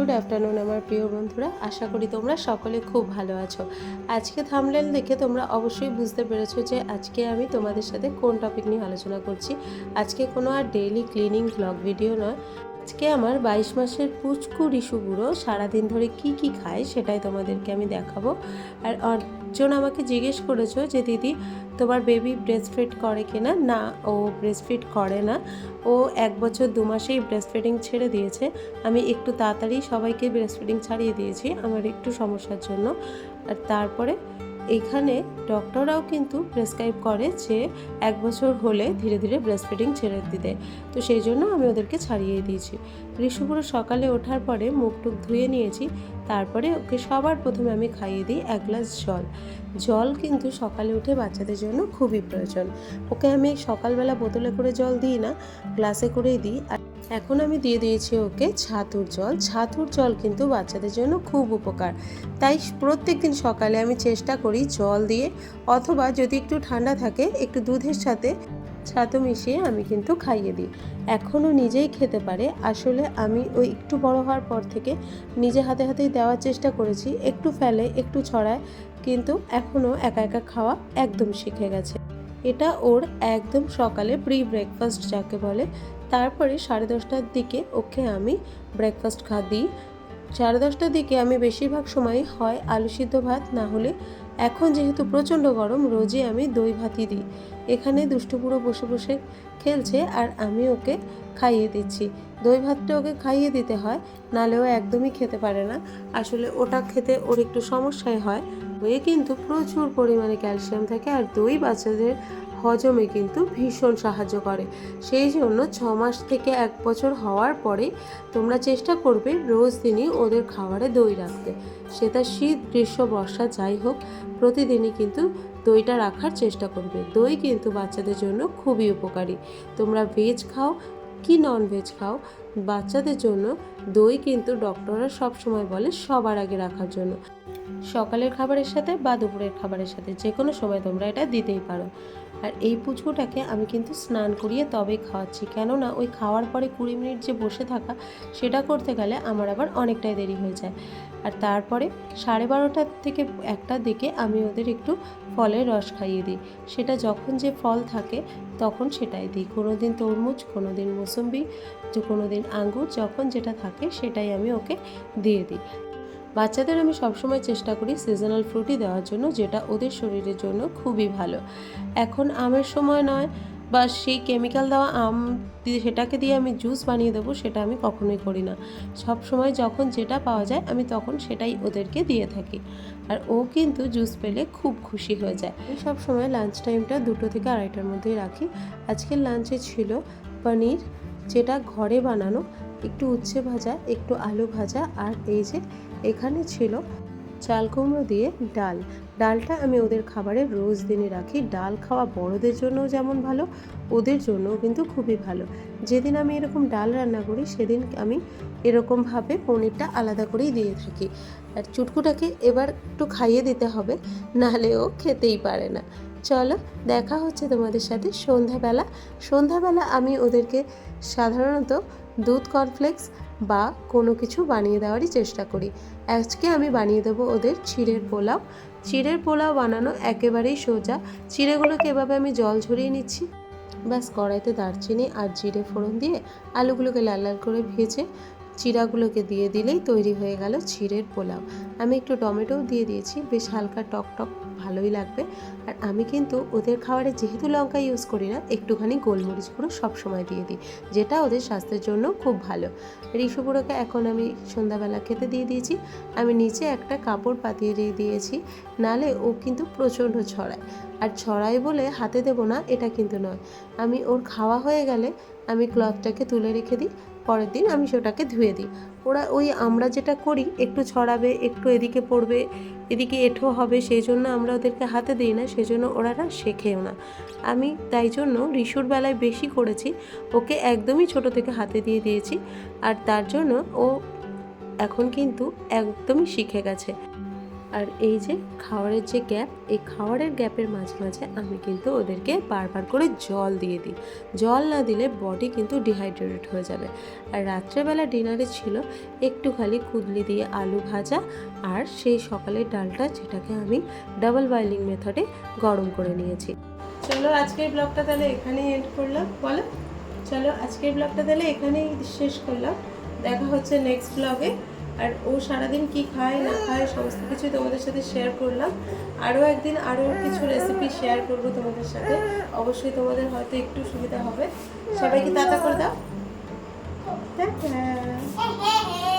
Good afternoon আমার প্রিয় বন্ধুরা। আশা করি তোমরা সকলে খুব ভালো আছো। আজকে থামলেন দেখে তোমরা অবশ্যই বুঝতে পেরেছ যে আজকে আমি তোমাদের সাথে কোন টপিক নিয়ে আলোচনা করছি। আজকে কোনো আর ডেইলি ক্লিনিং ব্লগ ভিডিও নয়। আজকে আমার বাইশ মাসের পুচকু বুড়ো সারাদিন ধরে কি কি খায় সেটাই তোমাদেরকে আমি দেখাবো। আর অর্জন আমাকে জিজ্ঞেস করেছ যে, দিদি, তোমার বেবি ব্রেস্ট ফিড করে কিনা? না, ও ব্রেস্ট ফিড করে না। ও এক বছর দু মাসেই ব্রেস্ট ফিডিং ছেড়ে দিয়েছে। আমি একটু তাড়াতাড়ি সবাইকে ব্রেস্ট ফিডিং ছাড়িয়ে দিয়েছি, আমার একটু সমস্যার জন্য। আর তারপরে এখানে ডক্টররাও কিন্তু প্রেসক্রাইব করে যে এক বছর হলে ধীরে ধীরে ব্রেস্ট ফিডিং ছেড়ে দিতে। তো সেই জন্য আমি ওদেরকে ছাড়িয়ে দিয়েছি। ঋষুপুরো সকালে ওঠার পরে মুখ টুক ধুয়ে নিয়েছি। তারপরে ওকে সবার প্রথমে আমি খাইয়ে দিই এক গ্লাস জল। জল কিন্তু সকালে উঠে বাচ্চাদের জন্য খুবই প্রয়োজন। ওকে আমি সকালবেলা বোতলে করে জল দিই না, গ্লাসে করেই দিই। আর এখন আমি দিয়ে দিয়েছি ওকে ছাতুর জল। ছাতুর জল কিন্তু বাচ্চাদের জন্য খুব উপকার। তাই প্রত্যেক দিন সকালে আমি চেষ্টা করি জল দিয়ে, অথবা যদি একটু ঠান্ডা থাকে, একটু দুধের সাথে ছাতু মিশিয়ে আমি কিন্তু খাইয়ে দিই। এখনও নিজেই খেতে পারে। আসলে আমি ওই একটু বড় হওয়ার পর থেকে নিজে হাতে হাতেই দেওয়ার চেষ্টা করেছি, একটু ফেলে, একটু ছড়ায়, কিন্তু এখনও একা একা খাওয়া একদম শিখে গেছে। এটা ওর একদম সকালে প্রি ব্রেকফাস্ট যাকে বলে তারপরে সাড়ে দশটার দিকে ওকে আমি ব্রেকফাস্ট খা দিই। সাড়ে দশটার দিকে আমি বেশিরভাগ সময় হয় আলু সিদ্ধ ভাত, না হলে এখন যেহেতু প্রচণ্ড গরম, রোজই আমি দই ভাতই দিই। এখানে দুষ্টুপুরো বসে বসে খেলছে আর আমি ওকে খাইয়ে দিচ্ছি। দই ভাতটা ওকে খাইয়ে দিতে হয় নাহলে ও একদমই খেতে পারে না। আসলে ওটা খেতে ওর একটু সমস্যাই হয়। দইয়ে কিন্তু প্রচুর পরিমাণে ক্যালসিয়াম থাকে আর দই বাচ্চাদের হজমে কিন্তু ভীষণ সাহায্য করে। সেই জন্য ছ মাস থেকে এক বছর হওয়ার পরে তোমরা চেষ্টা করবে রোজ দিনই ওদের খাবারে দই রাখতে। সেটা শীত, গ্রীষ্ম, বর্ষা, যাই হোক, প্রতিদিনই কিন্তু দইটা রাখার চেষ্টা করবে। দই কিন্তু বাচ্চাদের জন্য খুবই উপকারী। তোমরা ভেজ খাও কি নন ভেজ খাও, বাচ্চাদের জন্য দই কিন্তু ডক্টররা সব সময় বলে সবার আগে রাখার জন্য। সকালের খাবারের সাথে বা দুপুরের খাবারের সাথে যে কোনো সময় তোমরা এটা দিতেই পারো। আর এই পুচকুটাকে আমি কিন্তু স্নান করিয়ে তবে খাওয়াচ্ছি। কেননা ওই খাওয়ার পরে কুড়ি মিনিট যে বসে থাকা, সেটা করতে গেলে আমার আবার অনেকটাই দেরি হয়ে যায়। আর তারপরে সাড়ে বারোটার থেকে একটার দিকে আমি ওদের একটু ফলের রস খাইয়ে দিই। সেটা যখন যে ফল থাকে, তখন সেটাই দিই। কোনো দিন তরমুজ কোনো দিন মৌসুম্বি কোনো দিন আঙ্গুর, যখন যেটা থাকে সেটাই আমি ওকে দিয়ে দিই। বাচ্চাদের আমি সবসময় চেষ্টা করি সিজনাল ফ্রুটই দেওয়ার জন্য, যেটা ওদের শরীরের জন্য খুবই ভালো। এখন আমের সময় নয় বা সেই কেমিক্যাল দেওয়া আম সেটাকে দিয়ে আমি জুস বানিয়ে দেবো, সেটা আমি কখনোই করি না। সব সময় যখন যেটা পাওয়া যায়, আমি তখন সেটাই ওদেরকে দিয়ে থাকি। আর ও কিন্তু জুস পেলে খুব খুশি হয়ে যায়। আমি সব সময় লাঞ্চ টাইমটা দুটো থেকে আড়াইটার মধ্যেই রাখি। আজকের লাঞ্চে ছিল পনির, যেটা ঘরে বানানো, একটু উচ্ছে ভাজা, একটু আলু ভাজা, আর এই যে এখানে ছিল চাল কুমড়ো দিয়ে ডাল। ডালটা আমি ওদের খাবারে রোজ দিনে রাখি। ডাল খাওয়া বড়দের জন্যও যেমন ভালো, ওদের জন্যও কিন্তু খুবই ভালো। যেদিন আমি এরকম ডাল রান্না করি, সেদিন আমি এরকমভাবে পনিরটা আলাদা করেই দিয়ে থাকি। আর চুটকুটাকে এবার একটু খাইয়ে দিতে হবে, নাহলে ও খেতেই পারে না। চলো দেখা হচ্ছে তোমাদের সাথে সন্ধ্যাবেলা। সন্ধ্যাবেলা আমি ওদেরকে সাধারণত দুধ কর্নফ্লেক্স বা কোনো কিছু বানিয়ে দেওয়ারই চেষ্টা করি। আজকে আমি বানিয়ে দেবো ওদের চিড়ের পোলাও। চিড়ের পোলাও বানানো একেবারেই সোজা। চিড়েগুলোকে এভাবে আমি জল ঝরিয়ে নিচ্ছি। ব্যাস কড়াইতে দারচিনি আর জিরে ফোড়ন দিয়ে আলুগুলোকে লাল লাল করে ভেজে চিড়াগুলোকে দিয়ে দিলেই তৈরি হয়ে গেল চিড়ের পোলাও। আমি একটু টমেটোও দিয়ে দিয়েছি, বেশ হালকা টক টক, ভালোই লাগবে। আর আমি কিন্তু ওদের খাবারে যেহেতু লঙ্কা ইউজ করি না, একটুখানি গোলমরিচ গুঁড়ো সবসময় দিয়ে দিই, যেটা ওদের স্বাস্থ্যের জন্য খুব ভালো। ঋষুপুরোকে এখন আমি সন্ধ্যাবেলা খেতে দিয়ে দিয়েছি। আমি নিচে একটা কাপড় পাতিয়ে দিয়ে দিয়েছি, নালে ও কিন্তু প্রচণ্ড ছড়ায়। আর ছড়াই বলে হাতে দেবো না, এটা কিন্তু নয়। আমি ওর খাওয়া হয়ে গেলে আমি ক্লথটাকে তুলে রেখে দিই। পরের দিন আমি সেটাকে ধুয়ে দিই। ওরা ওই আমরা যেটা করি, একটু ছড়াবে, একটু এদিকে পড়বে, এদিকে এঠো হবে, সেই জন্য আমরা ওদেরকে হাতে দিই না, সেই জন্য ওরা শেখেও না। আমি তাই জন্য রিসুর বেলায় বেশি করেছি, ওকে একদমই ছোট থেকে হাতে দিয়ে দিয়েছি, আর তার জন্য ও এখন কিন্তু একদমই শিখে গেছে। আর এই যে খাওয়ারের যে গ্যাপ, এই খাওয়ারের গ্যাপের মাঝে মাঝে আমি কিন্তু ওদেরকে বারবার করে জল দিয়ে দিই। জল না দিলে বডি কিন্তু ডিহাইড্রেটেড হয়ে যাবে। আর রাত্রেবেলা ডিনারে ছিল, একটু খালি কুদলি দিয়ে আলু ভাজা আর সেই সকালের ডালটা যেটাকে আমি ডাবল বয়েলিং মেথডে গরম করে নিয়েছি। চলো আজকের ব্লগটা তাহলে এখানেই এন্ড করলাম। বলো? চলো আজকের ব্লগটা তাহলে এখানেই শেষ করলাম। দেখা হচ্ছে নেক্সট ব্লগে আর ও সারাদিন কি খায়, না খায়, সমস্ত কিছু তোমাদের সাথে শেয়ার করলাম। আরও একদিন আরও কিছু রেসিপি শেয়ার করব তোমাদের সাথে। অবশ্যই তোমাদের হয়তো একটু সুবিধা হবে। সবাইকে তাতা করে দাও। টাটা।